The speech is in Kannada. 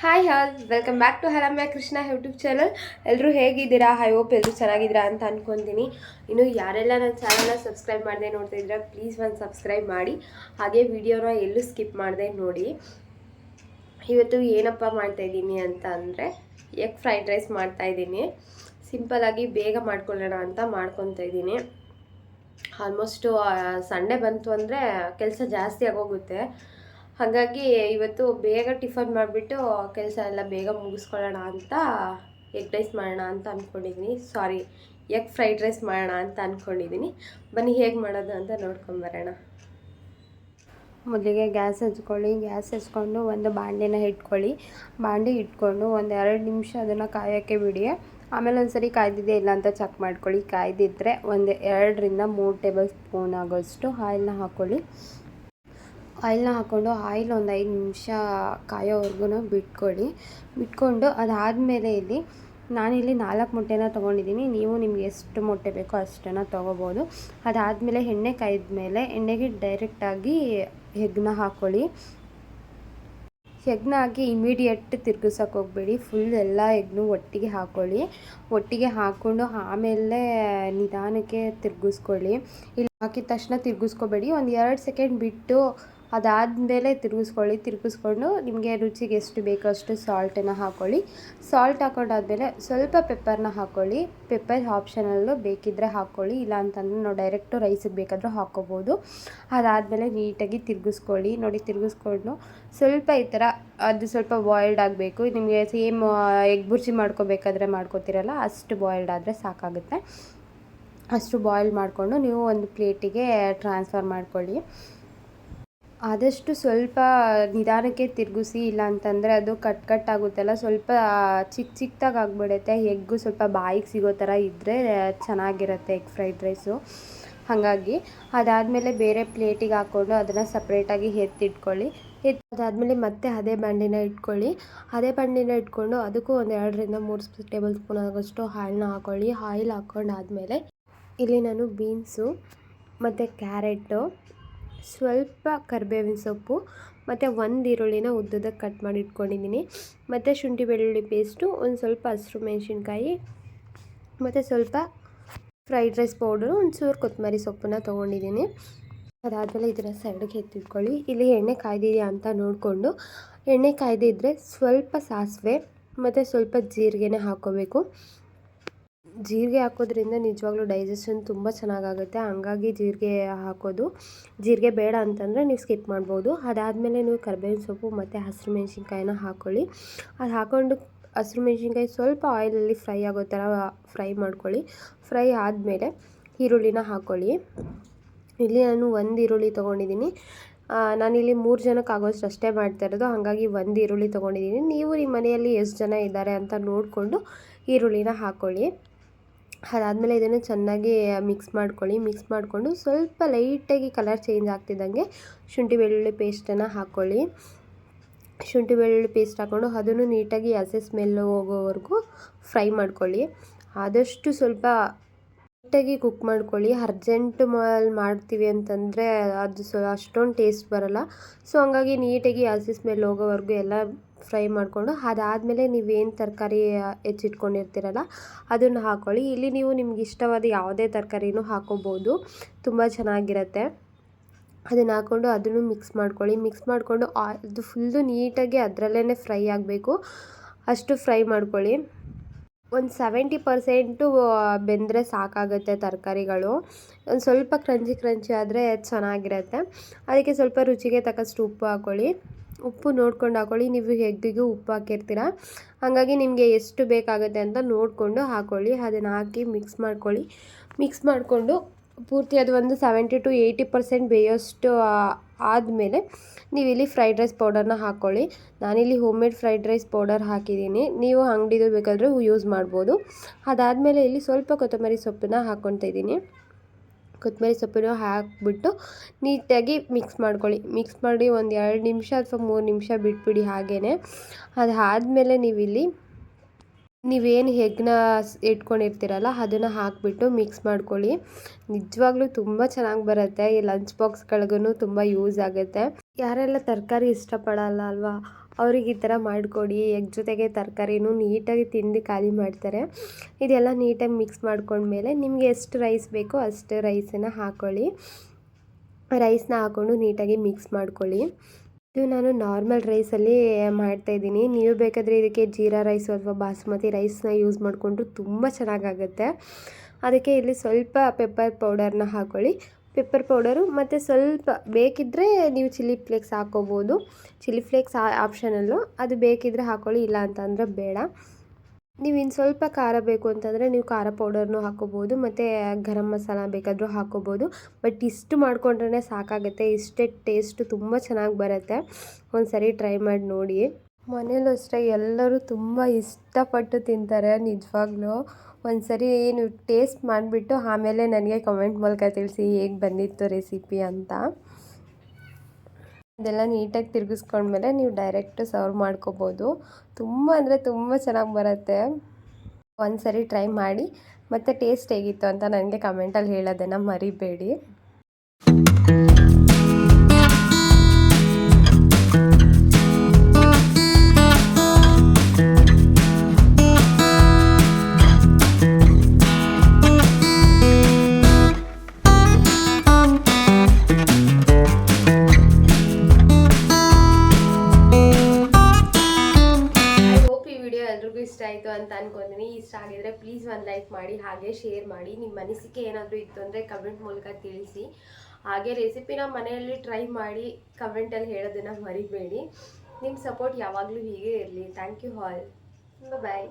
Hi all welcome back to ಹಲಮ್ಯ Krishna YouTube channel ಎಲ್ಲರೂ ಹೇಗಿದ್ದೀರಾ? ಐ ಹೋಪ್ ಎಲ್ಲರೂ ಚೆನ್ನಾಗಿದ್ದೀರಾ ಅಂತ ಅಂದ್ಕೊತೀನಿ ಇನ್ನು ಯಾರೆಲ್ಲ ನನ್ನ ಚಾನಲ್ನ ಸಬ್ಸ್ಕ್ರೈಬ್ ಮಾಡದೆ ನೋಡ್ತಾ ಇದ್ದೀರಾ ಪ್ಲೀಸ್ ಒಂದು ಸಬ್ಸ್ಕ್ರೈಬ್ ಮಾಡಿ. ಹಾಗೆ ವಿಡಿಯೋನ ಎಲ್ಲೂ ಸ್ಕಿಪ್ ಮಾಡಿದೆ ನೋಡಿ. ಇವತ್ತು ಏನಪ್ಪ ಮಾಡ್ತಾಯಿದ್ದೀನಿ ಅಂತ ಅಂದರೆ ಎಗ್ ಫ್ರೈಡ್ ರೈಸ್ ಮಾಡ್ತಾಯಿದ್ದೀನಿ ಸಿಂಪಲಾಗಿ ಬೇಗ ಮಾಡ್ಕೊಳ್ಳೋಣ ಅಂತ ಮಾಡ್ಕೊತಾ ಇದ್ದೀನಿ. ಆಲ್ಮೋಸ್ಟು ಸಂಡೇ ಬಂತು ಅಂದರೆ ಕೆಲಸ ಜಾಸ್ತಿ ಆಗೋಗುತ್ತೆ. ಹಾಗಾಗಿ ಇವತ್ತು ಬೇಗ ಟಿಫನ್ ಮಾಡಿಬಿಟ್ಟು ಕೆಲಸ ಎಲ್ಲ ಬೇಗ ಮುಗಿಸ್ಕೊಳ್ಳೋಣ ಅಂತ, ಎಗ್ ರೈಸ್ ಮಾಡೋಣ ಅಂತ ಅಂದ್ಕೊಂಡಿದ್ದೀನಿ ಸಾರಿ ಎಗ್ ಫ್ರೈಡ್ ರೈಸ್ ಮಾಡೋಣ ಅಂತ ಅಂದ್ಕೊಂಡಿದ್ದೀನಿ ಬನ್ನಿ ಹೇಗೆ ಮಾಡೋದು ಅಂತ ನೋಡ್ಕೊಂಬರೋಣ ಮೊದಲಿಗೆ ಗ್ಯಾಸ್ ಹಚ್ಕೊಳ್ಳಿ. ಗ್ಯಾಸ್ ಹಚ್ಕೊಂಡು ಒಂದು ಬಾಂಡೆನ ಇಟ್ಕೊಳ್ಳಿ. ಬಾಂಡೆ ಇಟ್ಕೊಂಡು ಒಂದು ಎರಡು ನಿಮಿಷ ಅದನ್ನು ಕಾಯೋಕ್ಕೆ ಬಿಡಿ. ಆಮೇಲೆ ಒಂದು ಸರಿ ಕಾಯ್ದಿದೆ ಇಲ್ಲ ಅಂತ ಚೆಕ್ ಮಾಡ್ಕೊಳ್ಳಿ. ಕಾಯ್ದಿದ್ರೆ ಒಂದು ಎರಡರಿಂದ ಮೂರು ಟೇಬಲ್ ಸ್ಪೂನ್ ಆಗೋಷ್ಟು ಆಯಿಲ್ನ ಹಾಕ್ಕೊಳ್ಳಿ ಆಯಿಲ್ನ ಹಾಕ್ಕೊಂಡು ಆಯಿಲ್ ಒಂದು ಐದು ನಿಮಿಷ ಕಾಯೋವರೆಗೂ ಬಿಟ್ಕೊಳ್ಳಿ. ಬಿಟ್ಕೊಂಡು ಅದಾದಮೇಲೆ ಇಲ್ಲಿ ನಾನಿಲ್ಲಿ ನಾಲ್ಕು ಮೊಟ್ಟೆನ ತೊಗೊಂಡಿದ್ದೀನಿ. ನೀವು ನಿಮ್ಗೆ ಎಷ್ಟು ಮೊಟ್ಟೆ ಬೇಕೋ ಅಷ್ಟನ್ನು ತೊಗೋಬೋದು. ಅದಾದಮೇಲೆ ಎಣ್ಣೆ ಕಾಯ್ದ ಮೇಲೆ ಎಣ್ಣೆಗೆ ಡೈರೆಕ್ಟಾಗಿ ಹೆಗ್ನ ಹಾಕ್ಕೊಳ್ಳಿ. ಹೆಗ್ನ ಹಾಕಿ ಇಮಿಡಿಯೇಟ್ ತಿರ್ಗಿಸೋಕೆ ಹೋಗಬೇಡಿ. ಫುಲ್ ಎಲ್ಲ ಎಗ್ನು ಒಟ್ಟಿಗೆ ಹಾಕ್ಕೊಳ್ಳಿ. ಒಟ್ಟಿಗೆ ಹಾಕ್ಕೊಂಡು ಆಮೇಲೆ ನಿಧಾನಕ್ಕೆ ತಿರ್ಗಿಸ್ಕೊಳ್ಳಿ. ಇಲ್ಲಿ ಹಾಕಿದ ತಕ್ಷಣ ತಿರ್ಗಿಸ್ಕೊಬೇಡಿ. ಒಂದು ಎರಡು ಸೆಕೆಂಡ್ ಬಿಟ್ಟು ಅದಾದಮೇಲೆ ತಿರುಗಿಸ್ಕೊಳ್ಳಿ, ತಿರುಗಿಸ್ಕೊಂಡು ನಿಮಗೆ ರುಚಿಗೆ ಎಷ್ಟು ಬೇಕೋ ಅಷ್ಟು ಸಾಲ್ಟನ್ನು ಹಾಕ್ಕೊಳ್ಳಿ ಸಾಲ್ಟ್ ಹಾಕೊಂಡಾದ್ಮೇಲೆ ಸ್ವಲ್ಪ ಪೆಪ್ಪರ್ನ ಹಾಕ್ಕೊಳ್ಳಿ ಪೆಪ್ಪರ್ ಆಪ್ಷನಲ್ಲು ಬೇಕಿದ್ದರೆ ಹಾಕ್ಕೊಳ್ಳಿ ಇಲ್ಲ ಅಂತಂದರೆ ನಾವು ಡೈರೆಕ್ಟು ರೈಸಿಗೆ ಬೇಕಾದರೂ ಹಾಕ್ಕೋಬೋದು ಅದಾದಮೇಲೆ ನೀಟಾಗಿ ತಿರುಗಿಸ್ಕೊಳ್ಳಿ. ನೋಡಿ ತಿರುಗಿಸ್ಕೊಂಡು ಸ್ವಲ್ಪ ಈ ಥರ ಅದು ಸ್ವಲ್ಪ ಬಾಯ್ಲ್ಡ್ ಆಗಬೇಕು. ನಿಮಗೆ ಸೇಮ್ ಎಗ್ ಬುರ್ಜಿ ಮಾಡ್ಕೋಬೇಕಾದ್ರೆ ಮಾಡ್ಕೋತಿರಲ್ಲ, ಅಷ್ಟು ಬಾಯ್ಲ್ಡ್ ಆದರೆ ಸಾಕಾಗುತ್ತೆ. ಅಷ್ಟು ಬಾಯ್ಲ್ ಮಾಡಿಕೊಂಡು ನೀವು ಒಂದು ಪ್ಲೇಟಿಗೆ ಟ್ರಾನ್ಸ್ಫರ್ ಮಾಡ್ಕೊಳ್ಳಿ. ಆದಷ್ಟು ಸ್ವಲ್ಪ ನಿಧಾನಕ್ಕೆ ತಿರುಗಿಸಿ ಇಲ್ಲ ಅಂತಂದರೆ ಅದು ಕಟ್ ಕಟ್ ಆಗುತ್ತಲ್ಲ, ಸ್ವಲ್ಪ ಚಿಕ್ಕ ಚಿಕ್ಕದಾಗಿ ಆಗಿಬಿಡುತ್ತೆ. ಎಗ್ಗು ಸ್ವಲ್ಪ ಬಾಯಿಗೆ ಸಿಗೋ ಥರ ಇದ್ದರೆ ಚೆನ್ನಾಗಿರುತ್ತೆ ಎಗ್ ಫ್ರೈಡ್ ರೈಸು. ಹಾಗಾಗಿ ಅದಾದಮೇಲೆ ಬೇರೆ ಪ್ಲೇಟಿಗೆ ಹಾಕ್ಕೊಂಡು ಅದನ್ನು ಸಪ್ರೇಟಾಗಿ ಎತ್ತಿಟ್ಕೊಳ್ಳಿ. ಎತ್, ಅದಾದಮೇಲೆ ಮತ್ತೆ ಅದೇ ಬಂಡಿನ ಇಟ್ಕೊಳ್ಳಿ. ಅದೇ ಬಂಡಿನ ಇಟ್ಕೊಂಡು ಅದಕ್ಕೂ ಒಂದು ಎರಡರಿಂದ ಮೂರು ಟೇಬಲ್ ಸ್ಪೂನ್ ಆಗೋಷ್ಟು ಆಯಿಲ್ನ ಹಾಕ್ಕೊಳ್ಳಿ ಆಯಿಲ್ ಹಾಕ್ಕೊಂಡಾದಮೇಲೆ ಇಲ್ಲಿ ನಾನು ಬೀನ್ಸು, ಮತ್ತು ಕ್ಯಾರೆಟು ಸ್ವಲ್ಪ ಕರಿಬೇವಿನ ಸೊಪ್ಪು, ಮತ್ತು ಒಂದು ಈರುಳ್ಳಿನ ಉದ್ದದಕ್ಕೆ ಕಟ್ ಮಾಡಿ ಇಟ್ಕೊಂಡಿದ್ದೀನಿ. ಮತ್ತು ಶುಂಠಿ ಬೆಳ್ಳುಳ್ಳಿ ಪೇಸ್ಟು ಒಂದು ಸ್ವಲ್ಪ ಹಸಿರು ಮೆಣಸಿನ್ಕಾಯಿ, ಮತ್ತು ಸ್ವಲ್ಪ ಫ್ರೈಡ್ ರೈಸ್ ಪೌಡರು ಒಂದು ಚೂರು ಕೊತ್ತಂಬರಿ ಸೊಪ್ಪನ್ನ ತೊಗೊಂಡಿದ್ದೀನಿ. ಅದಾದಮೇಲೆ ಇದರ ಸೈಡ್ಗೆ ಎತ್ತಿಟ್ಕೊಳ್ಳಿ. ಇಲ್ಲಿ ಎಣ್ಣೆ ಕಾಯ್ದಿದೆಯಾ ಅಂತ ನೋಡಿಕೊಂಡು. ಎಣ್ಣೆ ಕಾಯ್ದಿದ್ರೆ ಸ್ವಲ್ಪ ಸಾಸಿವೆ, ಮತ್ತು ಸ್ವಲ್ಪ ಜೀರಿಗೆನೇ ಹಾಕ್ಕೋಬೇಕು ಜೀರಿಗೆ ಹಾಕೋದ್ರಿಂದ ನಿಜವಾಗ್ಲೂ ಡೈಜೆಷನ್ ತುಂಬ ಚೆನ್ನಾಗಾಗುತ್ತೆ. ಹಂಗಾಗಿ ಜೀರಿಗೆ ಹಾಕೋದು. ಜೀರಿಗೆ ಬೇಡ ಅಂತಂದರೆ ನೀವು ಸ್ಕಿಪ್ ಮಾಡ್ಬೋದು. ಅದಾದಮೇಲೆ ನೀವು ಕರ್ಬೇವಿನ ಸೊಪ್ಪು ಮತ್ತು ಹಸಿರು ಮೆಣಸಿನ್ಕಾಯಿನ ಹಾಕ್ಕೊಳ್ಳಿ ಅದು ಹಾಕ್ಕೊಂಡು ಹಸಿರು ಮೆಣಸಿನ್ಕಾಯಿ ಸ್ವಲ್ಪ ಆಯಿಲಲ್ಲಿ ಫ್ರೈ ಆಗೋ ಥರ ಫ್ರೈ ಮಾಡ್ಕೊಳ್ಳಿ. ಫ್ರೈ ಆದಮೇಲೆ ಈರುಳ್ಳಿನ ಹಾಕ್ಕೊಳ್ಳಿ ಇಲ್ಲಿ ನಾನು ಒಂದು ಈರುಳ್ಳಿ ತೊಗೊಂಡಿದ್ದೀನಿ. ನಾನಿಲ್ಲಿ ಮೂರು ಜನಕ್ಕೆ ಆಗೋಷ್ಟು ಅಷ್ಟೇ ಮಾಡ್ತಾ ಇರೋದು. ಹಾಗಾಗಿ ಒಂದು ಈರುಳ್ಳಿ ತೊಗೊಂಡಿದ್ದೀನಿ. ನೀವು ನಿಮ್ಮ ಮನೆಯಲ್ಲಿ ಎಷ್ಟು ಜನ ಇದ್ದಾರೆ ಅಂತ ನೋಡಿಕೊಂಡು ಈರುಳ್ಳಿನ ಹಾಕ್ಕೊಳ್ಳಿ ಅದಾದಮೇಲೆ ಇದನ್ನು ಚೆನ್ನಾಗಿ ಮಿಕ್ಸ್ ಮಾಡ್ಕೊಳ್ಳಿ. ಮಿಕ್ಸ್ ಮಾಡಿಕೊಂಡು ಸ್ವಲ್ಪ ಲೈಟಾಗಿ ಕಲರ್ ಚೇಂಜ್ ಆಗ್ತಿದ್ದಂಗೆ ಶುಂಠಿ ಬೆಳ್ಳುಳ್ಳಿ ಪೇಸ್ಟನ್ನು ಹಾಕ್ಕೊಳ್ಳಿ ಶುಂಠಿ ಬೆಳ್ಳುಳ್ಳಿ ಪೇಸ್ಟ್ ಹಾಕ್ಕೊಂಡು ಅದನ್ನು ನೀಟಾಗಿ ಹಸೆ ಸ್ಮೆಲ್ ಹೋಗೋವರೆಗೂ ಫ್ರೈ ಮಾಡ್ಕೊಳ್ಳಿ. ಆದಷ್ಟು ಸ್ವಲ್ಪ ನೀಟಾಗಿ ಕುಕ್ ಮಾಡ್ಕೊಳ್ಳಿ. ಅರ್ಜೆಂಟ್ ಮಾಲ್ ಮಾಡ್ತೀವಿ ಅಂತಂದರೆ ಅದು ಸೊ ಅಷ್ಟೊಂದು ಟೇಸ್ಟ್ ಬರೋಲ್ಲ. ಸೊ ಹಂಗಾಗಿ ನೀಟಾಗಿ ಹಸಿ ಸ್ಮೆಲ್ ಹೋಗೋವರೆಗೂ ಎಲ್ಲ ಫ್ರೈ ಮಾಡಿಕೊಂಡು ಅದಾದಮೇಲೆ ನೀವೇನು ತರಕಾರಿ ಹೆಚ್ಚಿಟ್ಕೊಂಡಿರ್ತೀರಲ್ಲ, ಅದನ್ನು ಹಾಕ್ಕೊಳ್ಳಿ ಇಲ್ಲಿ ನೀವು ನಿಮ್ಗೆ ಇಷ್ಟವಾದ ಯಾವುದೇ ತರಕಾರಿನೂ ಹಾಕೋಬೋದು. ತುಂಬ ಚೆನ್ನಾಗಿರುತ್ತೆ. ಅದನ್ನು ಹಾಕ್ಕೊಂಡು ಅದನ್ನು ಮಿಕ್ಸ್ ಮಾಡ್ಕೊಳ್ಳಿ. ಮಿಕ್ಸ್ ಮಾಡಿಕೊಂಡು ಅದು ಫುಲ್ಲು ನೀಟಾಗಿ ಅದರಲ್ಲೇ ಫ್ರೈ ಆಗಬೇಕು. ಅಷ್ಟು ಫ್ರೈ ಮಾಡ್ಕೊಳ್ಳಿ. ಒಂದು ಸೆವೆಂಟಿ ಪರ್ಸೆಂಟು ಬೆಂದರೆ ಸಾಕಾಗುತ್ತೆ ತರಕಾರಿಗಳು. ಒಂದು ಸ್ವಲ್ಪ ಕ್ರಂಚಿ ಕ್ರಂಚಿ ಆದರೆ ಚೆನ್ನಾಗಿರುತ್ತೆ. ಅದಕ್ಕೆ ಸ್ವಲ್ಪ ರುಚಿಗೆ ತಕ್ಕಷ್ಟು ಉಪ್ಪು ಹಾಕ್ಕೊಳ್ಳಿ ಉಪ್ಪು ನೋಡ್ಕೊಂಡು ಹಾಕೊಳ್ಳಿ. ನೀವು ಎಗ್ಗಿಗೂ ಉಪ್ಪು ಹಾಕಿರ್ತೀರ. ಹಾಗಾಗಿ ನಿಮಗೆ ಎಷ್ಟು ಬೇಕಾಗುತ್ತೆ ಅಂತ ನೋಡಿಕೊಂಡು ಹಾಕ್ಕೊಳ್ಳಿ ಅದನ್ನು ಹಾಕಿ ಮಿಕ್ಸ್ ಮಾಡ್ಕೊಳ್ಳಿ. ಮಿಕ್ಸ್ ಮಾಡಿಕೊಂಡು ಪೂರ್ತಿ ಅದು ಒಂದು ಸೆವೆಂಟಿ ಟು ಏಯ್ಟಿ ಪರ್ಸೆಂಟ್ ಬೇಯೋಷ್ಟು ಆದಮೇಲೆ ನೀವು ಇಲ್ಲಿ ಫ್ರೈಡ್ ರೈಸ್ ಪೌಡರ್ನ ಹಾಕ್ಕೊಳ್ಳಿ ನಾನಿಲ್ಲಿ home made fried rice powder ಹಾಕಿದ್ದೀನಿ. ನೀವು ಅಂಗಡಿದು ಬೇಕಾದರೆ ಯೂಸ್ ಮಾಡ್ಬೋದು. ಅದಾದಮೇಲೆ ಇಲ್ಲಿ ಸ್ವಲ್ಪ ಕೊತ್ತಂಬರಿ ಸೊಪ್ಪನ್ನ ಹಾಕ್ಕೊತಾ ಇದ್ದೀನಿ. ಕೊತ್ತಂಬರಿ ಸೊಪ್ಪನ್ನು ಹಾಕಿಬಿಟ್ಟು ನೀಟಾಗಿ ಮಿಕ್ಸ್ ಮಾಡ್ಕೊಳ್ಳಿ. ಮಿಕ್ಸ್ ಮಾಡಿ ಒಂದು ಎರಡು ನಿಮಿಷ ಅಥವಾ ಮೂರು ನಿಮಿಷ ಬಿಟ್ಬಿಡಿ ಹಾಗೇ ಅದಾದಮೇಲೆ ನೀವಿಲ್ಲಿ ನೀವೇನು ಎಗ್ನ ಇಟ್ಕೊಂಡಿರ್ತೀರಲ್ಲ ಅದನ್ನು ಹಾಕಿಬಿಟ್ಟು ಮಿಕ್ಸ್ ಮಾಡ್ಕೊಳ್ಳಿ. ನಿಜವಾಗ್ಲೂ ತುಂಬ ಚೆನ್ನಾಗಿ ಬರುತ್ತೆ. ಈ ಲಂಚ್ ಬಾಕ್ಸ್ಗಳಿಗೂ ತುಂಬ ಯೂಸ್ ಆಗುತ್ತೆ. ಯಾರೆಲ್ಲ ತರಕಾರಿ ಇಷ್ಟಪಡಲ್ಲ ಅಲ್ವಾ? ಅವ್ರಿಗೆ ಈ ಥರ ಮಾಡಿಕೊಡಿ, ಎಗ್ ಜೊತೆಗೆ ತರಕಾರಿನೂ ನೀಟಾಗಿ ತಿಂದು ಖಾಲಿ ಮಾಡ್ತಾರೆ. ಇದೆಲ್ಲ ನೀಟಾಗಿ ಮಿಕ್ಸ್ ಮಾಡ್ಕೊಂಡ್ಮೇಲೆ ನಿಮಗೆ ಎಷ್ಟು ರೈಸ್ ಬೇಕೋ ಅಷ್ಟು ರೈಸನ್ನು ಹಾಕ್ಕೊಳ್ಳಿ ರೈಸ್ನ ಹಾಕ್ಕೊಂಡು ನೀಟಾಗಿ ಮಿಕ್ಸ್ ಮಾಡ್ಕೊಳ್ಳಿ. ಇದು ನಾನು ನಾರ್ಮಲ್ ರೈಸಲ್ಲಿ ಮಾಡ್ತಾಯಿದ್ದೀನಿ ನೀವು ಬೇಕಾದರೆ ಇದಕ್ಕೆ ಜೀರಾ ರೈಸು ಅಥವಾ ಬಾಸುಮತಿ ರೈಸ್ನ ಯೂಸ್ ಮಾಡಿಕೊಂಡ್ರು ತುಂಬ ಚೆನ್ನಾಗಾಗುತ್ತೆ. ಅದಕ್ಕೆ ಇಲ್ಲಿ ಸ್ವಲ್ಪ ಪೆಪ್ಪರ್ ಪೌಡರ್ನ ಹಾಕ್ಕೊಳ್ಳಿ ಪೆಪ್ಪರ್ ಪೌಡರು ಮತ್ತು ಸ್ವಲ್ಪ ಬೇಕಿದ್ದರೆ ನೀವು ಚಿಲ್ಲಿ ಫ್ಲೇಕ್ಸ್ ಹಾಕ್ಕೋಬೋದು ಚಿಲ್ಲಿ ಫ್ಲೇಕ್ಸ್ ಆಪ್ಷನಲ್ಲು ಅದು ಬೇಕಿದ್ದರೆ ಹಾಕೊಳ್ಳಿ, ಇಲ್ಲ ಅಂತಂದರೆ ಬೇಡ. ನೀವು ಇನ್ನು ಸ್ವಲ್ಪ ಖಾರ ಬೇಕು ಅಂತಂದರೆ ನೀವು ಖಾರ ಪೌಡರ್ನೂ ಹಾಕ್ಕೋಬೋದು ಮತ್ತು ಗರಂ ಮಸಾಲ ಬೇಕಾದರೂ ಹಾಕ್ಕೋಬೋದು ಬಟ್ ಇಷ್ಟು ಮಾಡ್ಕೊಂಡ್ರೆ ಸಾಕಾಗುತ್ತೆ. ಇಷ್ಟೇ ಟೇಸ್ಟು ತುಂಬ ಚೆನ್ನಾಗಿ ಬರುತ್ತೆ. ಒಂದು ಸರಿ ಟ್ರೈ ಮಾಡಿ ನೋಡಿ. ಮನೇಲೂ ಅಷ್ಟೇ, ಎಲ್ಲರೂ ತುಂಬ ಇಷ್ಟಪಟ್ಟು ತಿಂತಾರೆ ನಿಜವಾಗ್ಲೂ. ಒಂದು ಸರಿ ನೀವು ಟೇಸ್ಟ್ ಮಾಡಿಬಿಟ್ಟು ಆಮೇಲೆ ನನಗೆ ಕಮೆಂಟ್ ಮೂಲಕ ತಿಳಿಸಿ ಹೇಗೆ ಬಂದಿತ್ತು ರೆಸಿಪಿ ಅಂತ. ಇದೆಲ್ಲ ನೀಟಾಗಿ ತಿರುಗಿಸ್ಕೊಂಡ್ಮೇಲೆ ನೀವು ಡೈರೆಕ್ಟ್ ಸರ್ವ್ ಮಾಡ್ಕೋಬೋದು. ತುಂಬ ಅಂದರೆ ತುಂಬ ಚೆನ್ನಾಗಿ ಬರುತ್ತೆ. ಒಂದು ಸರಿ ಟ್ರೈ ಮಾಡಿ ಮತ್ತು ಟೇಸ್ಟ್ ಹೇಗಿತ್ತು ಅಂತ ನನಗೆ ಕಮೆಂಟಲ್ಲಿ ಹೇಳೋದನ್ನು ಮರಿಬೇಡಿ. ಆಗಿದ್ರೆ ಪ್ಲೀಸ್ ಒಂದು ಲೈಕ್ ಮಾಡಿ, ಹಾಗೆ ಶೇರ್ ಮಾಡಿ. ನಿಮ್ಮ ಅನಿಸಿಕೆ ಏನಾದರೂ ಇತ್ತು ಅಂದರೆ ಕಮೆಂಟ್ ಮೂಲಕ ತಿಳಿಸಿ. ಹಾಗೆ ರೆಸಿಪಿನ ಮನೆಯಲ್ಲಿ ಟ್ರೈ ಮಾಡಿ ಕಮೆಂಟಲ್ಲಿ ಹೇಳೋದನ್ನು ಮರಿಬೇಡಿ. ನಿಮ್ಮ ಸಪೋರ್ಟ್ ಯಾವಾಗಲೂ ಹೀಗೆ ಇರಲಿ. Thank you all bye